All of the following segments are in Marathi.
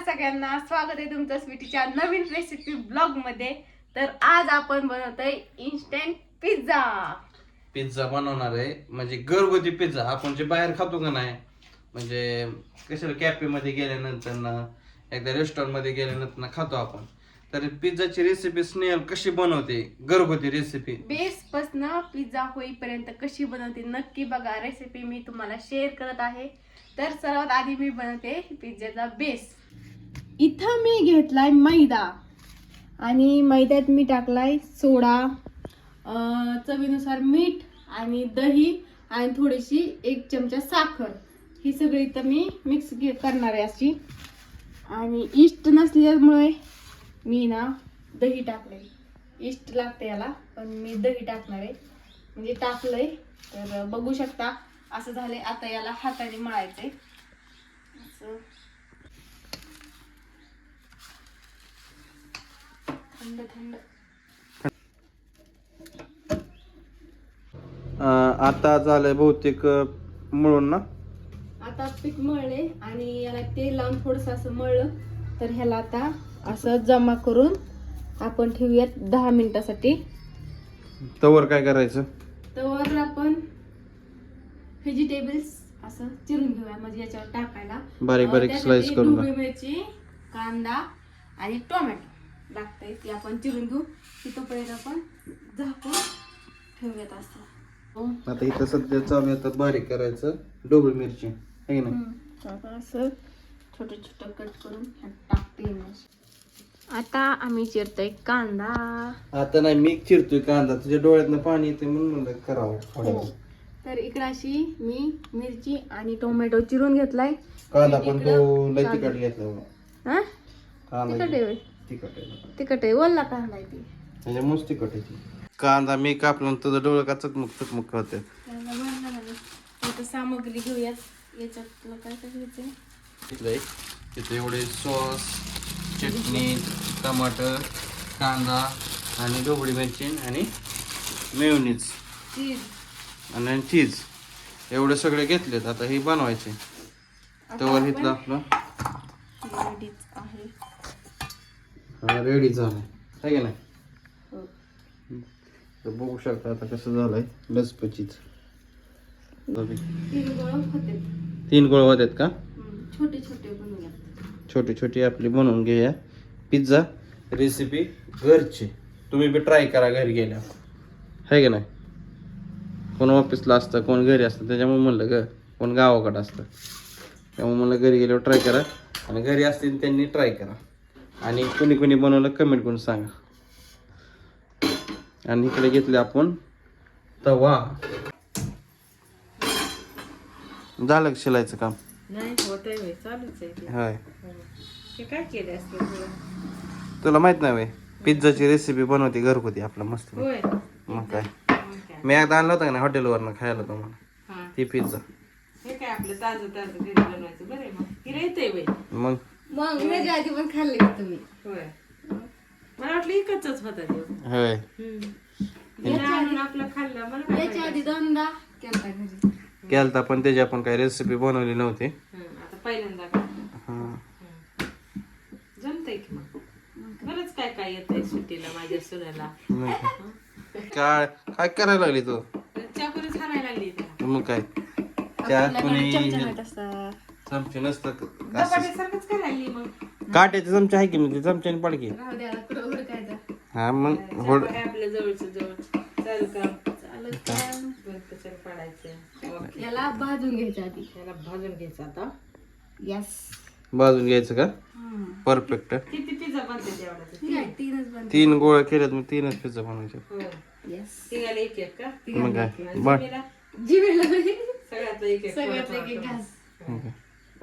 सगळ्यांना स्वागत आहे तुमचं स्वीटीच्या नवीन रेसिपी ब्लॉगमध्ये. तर आज आपण बनवतोय इन्स्टंट पिझ्झा पिझ्झा बनवणार आहे. म्हणजे घरगुती पिझ्झा आपण जे बाहेर खातो का नाही म्हणजे कशाला कॅफे मध्ये गेल्यानंतर ना एकदा रेस्टॉरंटमध्ये गेल्यानंतर ना खातो आपण. तर पिझ्झाची रेसिपी स्नेहल कशी बनवते? घरगुती रेसिपी बेस पासन पिझ्झा होईपर्यंत कशी बनवते नक्की बघा. रेसिपी मी तुम्हाला शेअर करत आहे. तर सर्वात आधी मी बनवते पिझ्झाचा बेस इथं मी घेतलाय मैदा. आणि मैद्यात मी टाकलाय सोडा चवीनुसार मीठ आणि दही आणि थोडीशी एक चमचा साखर. ही सगळी इथं मी मिक्स करणार आहे अशी. आणि इष्ट नसल्यामुळे मी ना दही टाकले इष्ट लागते याला पण मी दही टाकणार आहे. म्हणजे टाकलंय तर बघू शकता असं झालंय. आता याला हाताने मळायचंय. असं. थंड थंड आता झालंय बहुतेक म्हणून ना? आता पीठ मळले आणि याला तेल लावून थोडस असं मळलं. तर ह्याला आता असं जमा करून आपण ठेवूयात दहा मिनिटासाठी. तवर काय करायचं? तर आपण व्हेजिटेबल्स असं चिरून घेऊया म्हणजे याच्यावर टाकायला. बारीक बारीक स्लाइस करून. मिरची कांदा आणि टोमॅटो. लागतंय. ती आपण चिरून घेऊ. तोपर्यंत आपण झाकून ठेवूयात असं. हो. आता इथं सध्या चालू आहे आता बारीक करायचं डोबळी मिरची. आहे ना असं छोटं छोटं कट करून टाकते. आता आम्ही चिरतोय कांदा. आता नाही मी चिरतोय कांदा. तुझ्या डोळ्यातनं पाणी येते म्हणून म्हणलं करावं थोडं. हो. तर इकडं अशी मी मिरची आणि टोमॅटो चिरून घेतलाय. कांदा पण तो लय कांदा. तिखट घेतला कांदा तिखट आहे होय? तिखट आहे तिखट आहे वल्ला कांदा आहे ती त्याच्यामुळेच तिखट आहे ती. कांदा मी कापला आणि तुझं डोळं का चकमक चकमक होते त्याला भरलं ना. मी. आता सामग्री घेऊयात. याच्यात तुला काय काय घ्यायचंय? तिथलं तिथे एवढे सॉस चटणी टमाटर कांदा आणि डोबळी मिरची आणि मेयोनीज. चीज. आणि चीज. एवढे सगळे घेतलेत आता हे बनवायचे. तवर इथलं आपलं रेडीच आहे. हा रेडी झालं आहे की नाही? हो. तर बघू शकता आता कसं झालंय. लसपचीच तीन गोळं होते तीन गोळ होतात का? छोटे छोटे छोटी छोटी आपली बनवून घेऊया. पिझ्झा रेसिपी घरची. तुम्ही बी ट्राय करा घरी गेल्या. आहे की नाही? कोण ऑफिसला असतं कोण घरी असतं त्याच्यामुळे म्हणलं ग कोण गावाकडं असतं. त्यामुळे म्हणलं घरी गेल्यावर ट्राय करा. आणि घरी असतील त्यांनी ट्राय करा. आणि कोणी कोणी बनवलं कमेंट करून सांगा. आणि इकडे घेतले आपण तवा. झालं शिलायचं काम? होय. तुला? माहीत नाही? पिझ्झाची रेसिपी बनवते घरगुती आपलं मस्त. मग काय? मी एकदा आणलं होतं का नाही हॉटेलवरनं खायला तुम्हाला ती पिझ्झा. हे काय आपलं ताजं ताजं घरी बनवायचं? बरं आहे मग? मग आधी पण खाल्ले तुम्ही? होय. मला वाटलं एकच होता देव होय. आणून आपलं खाल्लं मला काय याच्या आधी दोनदा केलता घरी. केलता पण त्याची आपण काही रेसिपी बनवली नव्हती. हं, आता पहिल्यांदा का? हा. जमतंय की मग? बरंच काय काय येतंय सुट्टीला माझ्या सुनाला. मग काय. काय काय करायला लागली तू? चाकूनच हाणायला लागली त्याला मग काय? त्यात कोणी चमचा माहीत असता चमचे नसतं असं धपाट्यासारखंच करायला मग. काट्याचे चमचे आहे की मग ते चमच्याने पडकी? राहू द्या कुठं हुडकायचं? हा मग होड चपाट्या आपल्या जवळच्या जवळ चालू का चालत काय? बरं कशाला पाडायचं. ओके. याला भाजून घ्यायचं आधी. त्याला भाजून घ्यायचं आता. यस भाजून घ्यायचं का? परफेक्ट किती पिझ्झा बनते तेवढा ठीक आहे तीनच बंद तीन गोळ्या केल्यात मग तीनच पिझ्झा बनवायचे. हो. यस तिघाला एक एक का? मग काय? आणि बर. जिवेला सगळ्यातला एक एक सगळ्यात थोडा एक एक थोडा घास. मग काय.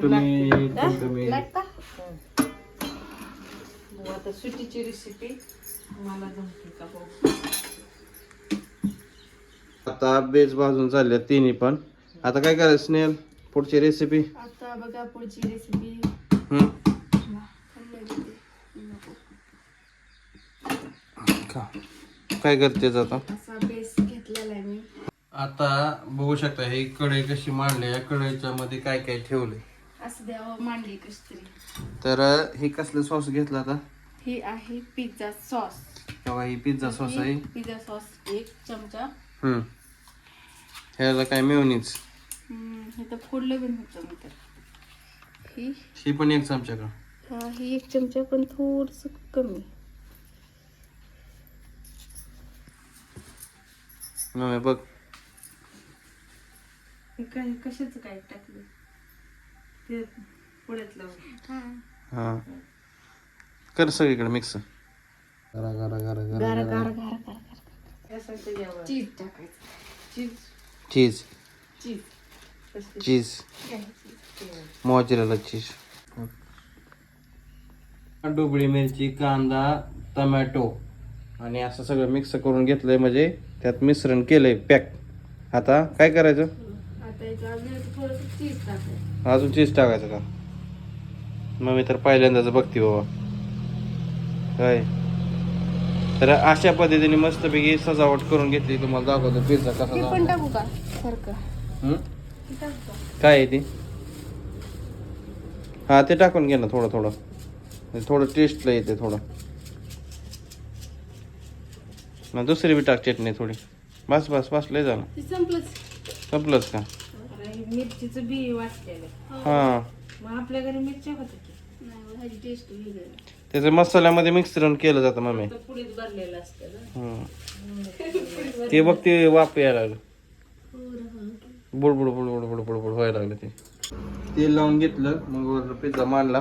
तुम्ही तुम्ही. हो, आता सुटीची रेसिपी मला जमते का? भाऊ आता बेस भाजून चालल्या तिन्ही पण. आता काय करायचं स्नेहल? पुढची रेसिपी आता बघा पुढची रेसिपी काय करतेच आता? असा बेस घेतलेला आहे मी. आता बघू शकता ही कढई कशी मांडली या कढईच्या मध्ये काय काय ठेवले द्यावं मांडली कशी तरी हे कसलं सॉस घेतलं आता? ही आहे पिझ्झा सॉस तेव्हा ही पिझ्झा सॉस आहे. पिझ्झा सॉस एक चमचा. हम्म. ह्याला काय हम्म, हे तर फोडलं पण होतं मी तर. ही? ही पण एक चमचा का? हा ही एक चमचा पण थोडस कमी. बघ. काय कशाचं काय टाकलं ते हा. कर सगळीकडे मिक्स त्याच्यावर चीज टाकायचं. चीज. चीज. चीज. कसली चीज. Mozzarella cheese. डुबळी मिरची कांदा टमॅटो. आणि असं सगळं मिक्स करून घेतलंय म्हणजे त्यात मिश्रण केलंय पॅक. आता काय करायचं? आता अजून चीज टाकायचं का? मग मी तर पहिल्यांदाच बघते बाबा. काय तर अशा पद्धतीने मस्तपैकी सजावट करून घेतली. तुम्हाला दाखवतो पिझ्झा कसा ते झाला. पण टाकू का? सारखं. काय आहे ते? हा ते टाकून घे ना थोडं थोडं. थोडं टेस्टला येते थोडं. ना दुसरी बी टाक चटणी थोडी. बस बस बस लय झालं. संपलंच का? मिरचीचं बी वाटलेलं हा. मग आपल्या घरी मिरच्या होत्या की? नाही ह्याची टेस्ट वेगळी. आहे. त्याचं मसाल्यामध्ये मिक्सरण केलं जातं मम्मी तर पुढेच भरलेलं असतं ना. हम्म. ते बघ ते वाप यायला लागलं. बुडबुड बुडबुड बुडबुड बुड व्हायला लागलं ते. तेल लावून घेतलं मग वर पिझ्झा मांडला.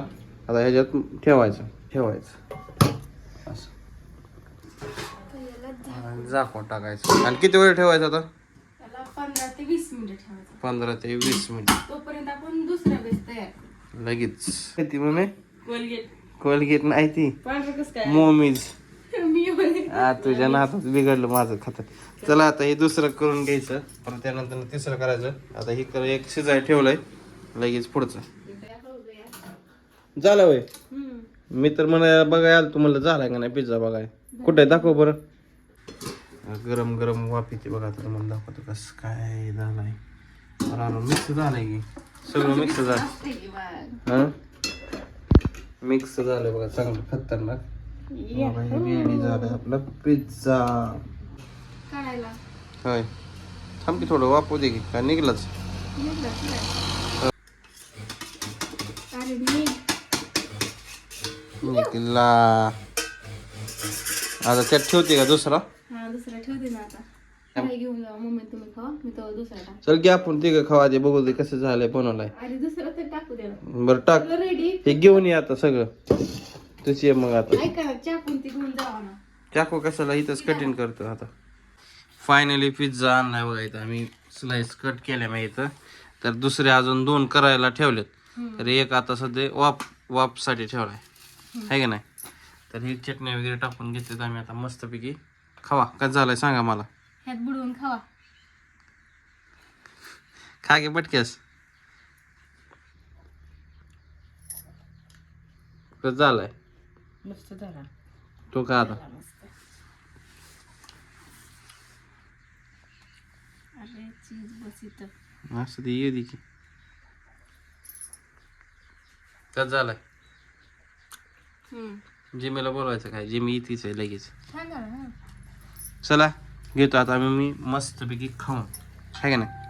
आता ह्याच्यात ठेवायचं ठेवायचं. असं. आणि झाकून टाकायचं. आणि किती वेळ ठेवायचं आता? पंधरा ते वीस मिनिटं ठेवायचं. पंधरा ते वीस मिनिट. तोपर्यंत आपण दुसरा बेस तयार करू. लगेच. किती मम्मी? कोलगेट. कोलगेट नाही ती. पांढरं कसं काय? मोमीज. मी म्हणे, आ तुझ्या नाहातच बिघडलं माझं खात चला आता हे दुसरं करून घ्यायचं. परत त्यानंतर तिसरं करायचं. आता हे कर एक शिजाय ठेवलंय. लगेच पुढचं. झालं वय? हम्म. मी तर म्हणायला बघाय आलो तुम्हाला झालाय का नाही पिझ्झा बघाय? कुठे? दाखव बरं. गरम गरम वाफीचे बघा तर मला दाखवतो कसं काय झालाय मिक्स झालंय की? सगळं मिक्स झालं. हा? मिक्स झालंय बघा चांगलं खतरनाक. रेडी झालंय आपला पिझ्झा होय. थांब की थोडं वापू दे की काय निघलंच. निघलं, निघलं. अरे मी निघला आता त्यात ठेवते का दुसरा? हा दुसरा ठेवते ना आता. काय घेऊन जा मम्मी तुम्ही खावा मी तो दुसरा टाक चल की आपण तिघ खावा दे बघू दे कसं झालंय बनवलाय अरे दुसरा तर टाकू बरं टाक. रेडी हे घेऊन ये आता सगळं. तुझी मग आता. ऐका चाकून ती घेऊन जावा ना. चाकू कशाला? इथंच कटिंग करतो आता. फायनली पिझ्झा आणलाय बघा इथं. आम्ही स्लाइस कट केल्या मी इथं. तर दुसरे अजून दोन करायला ठेवलेत. तर एक आता सध्या वाप वापसाठी ठेवलाय. आहे का नाही? तर ही चटणी वगैरे टाकून घेतलीत आम्ही आता मस्तपैकी. खावा. काय झालंय सांगा मला. ह्यात बुडवून खावा. खा की पटक्यास. कसं झालंय? मस्त झाला. तो का आता. मस्त. अरे चीज बस इथं. असं ते येऊ दे की. कसं झालंय? हम्म. जिमीला बोलवायचं काय जिमी इथेच आहे लगेच. ना. चला घेतो आता मी मस्तपैकी खाऊन. आहे का नाही?